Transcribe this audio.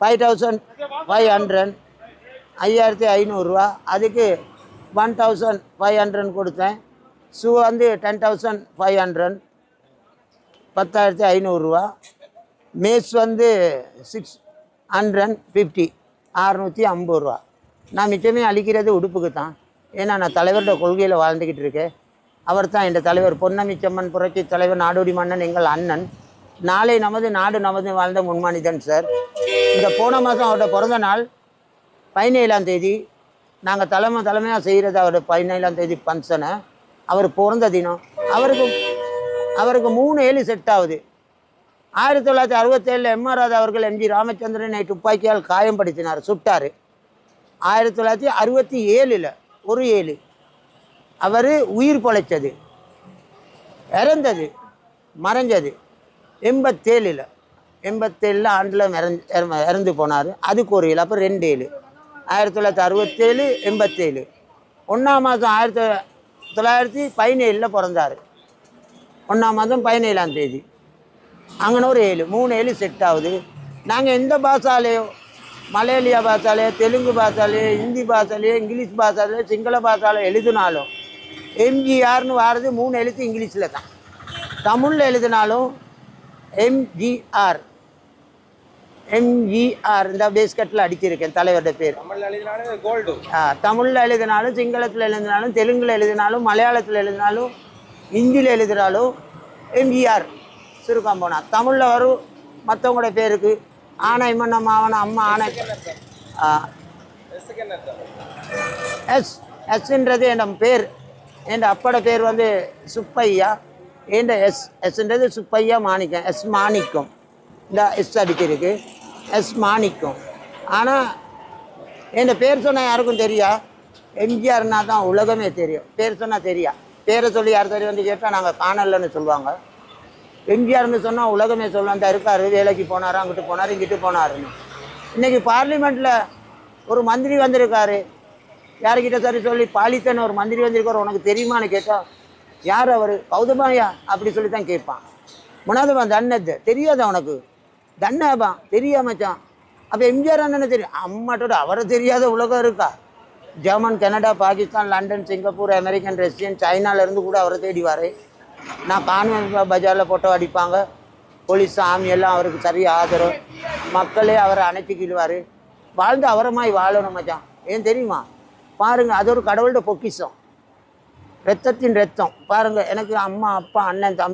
Five thousand five hundred ஐயாயிரத்தி ஐநூறுரூவா. அதுக்கு ஒன் தௌசண்ட் ஃபைவ் ஹண்ட்ரட் கொடுத்தேன். ஷூ வந்து டென் தௌசண்ட் ஃபைவ் ஹண்ட்ரட் பத்தாயிரத்தி ஐநூறுரூவா. மேஸ் வந்து சிக்ஸ் ஹண்ட்ரட் ஃபிஃப்டி அறநூற்றி ஐம்பது ரூபா. நான் மிச்சமே அழிக்கிறது உடுப்புக்கு தான் ஏன்னா நான் தலைவரோட கொள்கையில் வாழ்ந்துக்கிட்டு இருக்கேன். அவர் தான் என் தலைவர். பொன்னமிச்சம்மன் புரட்சி தலைவர் நாடோடி மன்னன் எங்கள் அண்ணன். நாளை நமது நாடு நமது வாழ்ந்த முன்மானிதன் சார். இந்த போன மாதம் அவரோட பிறந்த நாள் பதினேழாம் தேதி நாங்கள் தலைமை தலைமையாக செய்கிறது அவரோட பதினேழாம் தேதி ஃபங்க்ஷனை அவர் பிறந்த தினம். அவருக்கு அவருக்கு மூணு ஏழு செட் ஆகுது. ஆயிரத்தி தொள்ளாயிரத்தி அறுபத்தேழில் எம்ஆர் ராதா அவர்கள் எம்ஜி ராமச்சந்திரனை துப்பாக்கியால் காயம்படுத்தினார் சுட்டார். ஆயிரத்தி தொள்ளாயிரத்தி அறுபத்தி ஏழில் ஒரு ஏழு. அவர் உயிர் பொழைச்சது. இறந்தது. மறைஞ்சது. எண்பத்தேழில். எண்பத்தேழில் ஆண்டில் இறந்து இறந்து- இறந்து போனார். அதுக்கு ஒரு ஏழு அப்போ ரெண்டு ஏழு ஆயிரத்தி தொள்ளாயிரத்தி அறுபத்தேழு எண்பத்தேழு. ஒன்றாம் மாதம் ஆயிரத்தி தொள்ளாயிரத்தி பதினேழில் பிறந்தார். ஒன்றாம் மாதம் பதினேழாம் தேதி. அங்கன ஒரு ஏழு மூணு ஏழு செட் ஆகுது. நாங்கள் எந்த பாஷாலேயோ மலேலியா பாஷாலேயோ தெலுங்கு பாஷாலேயோ ஹிந்தி பாஷாலேயோ இங்கிலீஷ் பாஷாலேயோ சிங்கள பாஷாலேயோ எழுதினாலும் எம்ஜிஆர்னு வாரது மூணு எழுத்து இங்கிலீஷில் தான். தமிழில் எழுதினாலும் எம்ஜிஆர் எம்ஜிஆர் இந்த பேஸ்கட்டில் அடிச்சிருக்கேன் தலைவரோட பேர். தமிழ்ல எழுதினாலே கோல்டு ஆ, தமிழ்ல எழுதினாலும் சிங்களத்தில் எழுதினாலும் தெலுங்குல எழுதினாலும் மலையாளத்தில் எழுதினாலும் ஹிந்தியில் எழுதினாலும் எம்ஜிஆர் சுருக்கம் போனா தமிழில் வரும் மற்றவங்களோட பேருக்கு. ஆனை மன்னம் ஆவன அம்மா ஆனை. ஆ, எஸ் எஸ்ன்றது என் பேர். என் அப்பட பேர் வந்து சுப்பையா. என் எஸ் எஸ்ன்றது சுப்பையா மாணிக்கம் எஸ் மாணிக்கம். இந்த எஸ் அடிச்சிருக்கு. எஸ் மாணிக்கம். ஆனால் என் பேர் சொன்னால் யாருக்கும் தெரியா? எம்ஜிஆர்னா தான் உலகமே தெரியும். பேர் சொன்னால் தெரியா? பேரை சொல்லி யார் தெரியும் வந்து கேட்டால் நாங்கள் காணலன்னு சொல்லுவாங்க. எம்ஜிஆர்னு சொன்னால் உலகமே சொல்லலாம் இந்த இருக்கார் வேலைக்கு போனார் அங்கிட்டு போனார் இங்கிட்டு போனாருன்னு. இன்றைக்கி பார்லிமெண்ட்டில் ஒரு மந்திரி வந்திருக்காரு. யாருக்கிட்ட சரி சொல்லி பாலித்தன் ஒரு மந்திரி வந்திருக்காரு உனக்கு தெரியுமான்னு கேட்டால் யார் அவர்? கௌதமாயா அப்படி சொல்லி தான் கேட்பான் முனாதபான் தன்னது தெரியாதா உனக்கு? தன்னபான் தெரியா மச்சான். அப்போ எம்ஜிஆர் அண்ணனை தெரியும் அம்மாட்டோட அவரை தெரியாத உலகம் இருக்கா? German Canada Pakistan London Singapore American Russian சைனாலேருந்து கூட அவரை தேடி நான் கான்வென்ட் பஜாரில் போட்டோ அடிப்பாங்க. போலீஸ் சாமி எல்லாம் அவருக்கு சரியாக ஆதரவு. மக்களே அவரை அணைச்சிக்கிடுவார். வாழ்ந்து அவரமாய் வாழணும் மச்சான். ஏன் தெரியுமா? பாருங்கள் அது ஒரு கடவுள்கிட்ட பொக்கிஷம். ரத்தத்தின் ரத்தம். பாருங்கள் எனக்கு அம்மா அப்பா அண்ணன் தம்பி